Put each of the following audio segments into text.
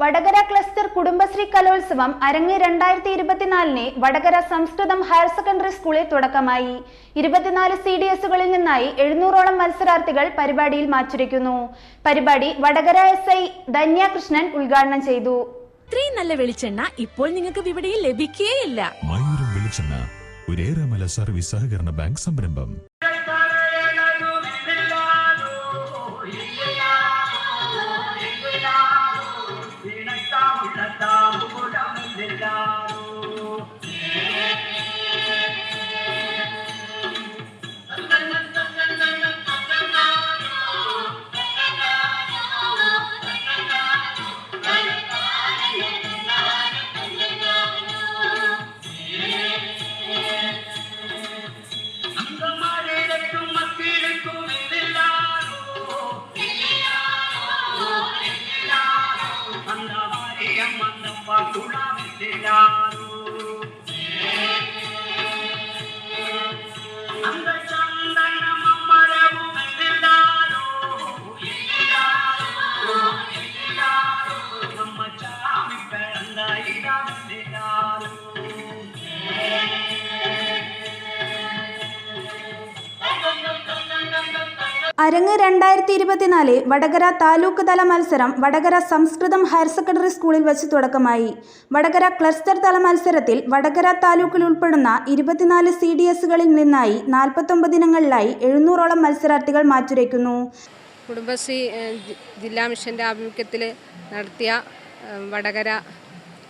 Vadakara cluster Kudumbashree കലോത്സവം അരങ്ങ് രണ്ടായിരത്തി ഇരുപത്തിനാലിന് വടകര സംസ്കൃതം ഹയർ സെക്കൻഡറി സ്കൂളിൽ തുടക്കമായി. ഇരുപത്തിനാല് സി ഡി എസുകളിൽ നിന്നായി എഴുന്നൂറോളം മത്സരാർത്ഥികൾ പരിപാടിയിൽ മാറ്റുരയ്ക്കുന്നു. പരിപാടി വടകര എസ് ഐ ധന്യാകൃഷ്ണൻ ഉദ്ഘാടനം ചെയ്തു. ഇത്രയും നല്ല വെളിച്ചെണ്ണ ഇപ്പോൾ നിങ്ങൾക്ക് വിപണിയിൽ ലഭിക്കുകയില്ല മയൂരം വെളിച്ചെണ്ണ സർവീസ് സഹകരണ ബാങ്ക് സംരംഭം. അരങ്ങ് രണ്ടായിരത്തി ഇരുപത്തിനാല് വടകര താലൂക്ക് തല മത്സരം വടകര സംസ്കൃതം ഹയർ സെക്കൻഡറി സ്കൂളിൽ വെച്ച് തുടക്കമായി. വടകര ക്ലസ്റ്റർ തല മത്സരത്തിൽ വടകര താലൂക്കിൽ ഉൾപ്പെടുന്ന ഇരുപത്തിനാല് സി ഡി എസുകളിൽ നിന്നായി നാൽപ്പത്തൊമ്പത് ഇനങ്ങളിലായി എഴുന്നൂറോളം മത്സരാർത്ഥികൾ മാറ്റുരയ്ക്കുന്നു. കുടുംബശ്രീ ജില്ലാ മിഷന്റെ ആഭിമുഖ്യത്തിൽ നടത്തിയ വടകര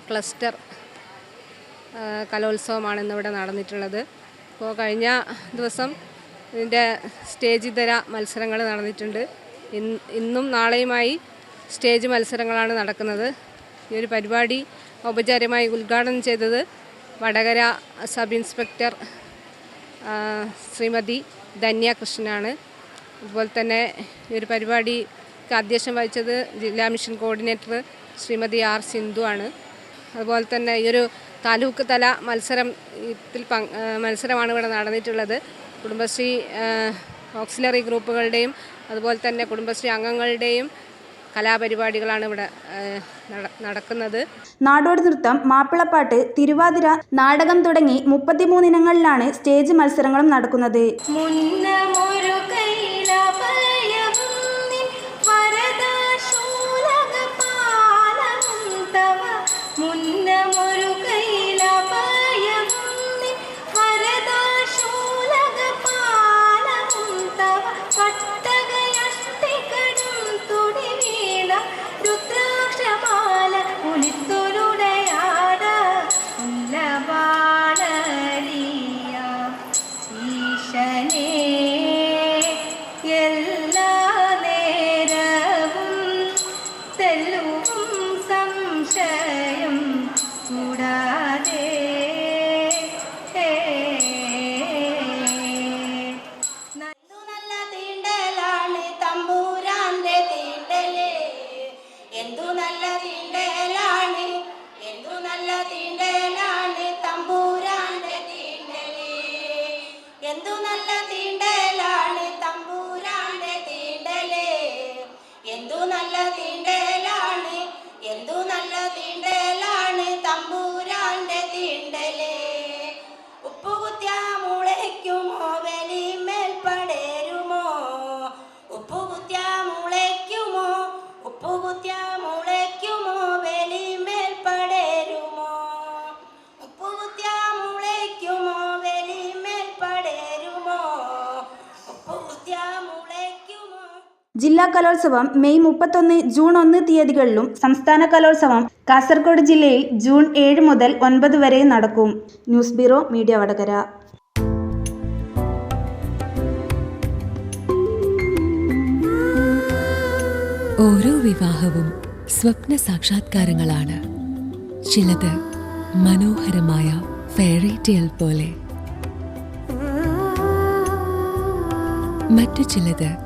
ക്ലസ്റ്റർ കലോത്സവമാണ് ഇന്നിവിടെ നടന്നിട്ടുള്ളത്. ഇപ്പോൾ കഴിഞ്ഞ ദിവസം ഇതിന്റെ സ്റ്റേജ് ഇതര മത്സരങ്ങൾ നടന്നിട്ടുണ്ട്. ഇന്നും നാളെയുമായി സ്റ്റേജ് മത്സരങ്ങളാണ് നടക്കുന്നത്. ഈ ഒരു പരിപാടി ഔപചാരികമായി ഉദ്ഘാടനം ചെയ്തത് വടകര സബ് ഇൻസ്പെക്ടർ ശ്രീമതി ധന്യ കൃഷ്ണനാണ്. അതുപോലെ തന്നെ ഈ ഒരു പരിപാടിക്ക് അധ്യക്ഷം വഹിച്ചത് ജില്ലാ mission coordinator Shrimati R Sindhu ആണ്. അതുപോലെ തന്നെ ഈ ഒരു താലൂക്ക് തല മത്സരം ഇതിൽ മത്സരമാണ് ഇവിടെ നടന്നിട്ടുള്ളത്. കുടുംബശ്രീ ഓക്സിലറി ഗ്രൂപ്പുകളുടെയും അതുപോലെ തന്നെ കുടുംബശ്രീ അംഗങ്ങളുടെയും കലാപരിപാടികളാണ് ഇവിടെ നടക്കുന്നത്. നാടോടി നൃത്തം മാപ്പിളപ്പാട്ട് തിരുവാതിര നാടകം തുടങ്ങി മുപ്പത്തിമൂന്നിനങ്ങളിലാണ് സ്റ്റേജ് മത്സരങ്ങളും നടക്കുന്നത്. മുന്നമൊരു എന്തു നല്ല തീണ്ടലാണ് എന്തു നല്ല തീണ്ടലാണ് എന്തു നല്ല തീണ്ടലാണ് ജില്ലാ കലോത്സവം മെയ് മുപ്പത്തൊന്ന് ജൂൺ ഒന്ന് തീയതികളിലും സംസ്ഥാന കലോത്സവം കാസർഗോഡ് ജില്ലയിൽ ജൂൺ ഏഴ് മുതൽ ഒൻപത് വരെ നടക്കും. News bureau media Vadakara. ഓരോ വിവാഹവും സ്വപ്ന സാക്ഷാത്കാരങ്ങളാണ്. ചിലത് മനോഹരമായ ഫെയറി ടെയിൽ പോലെ. മറ്റു ചിലത്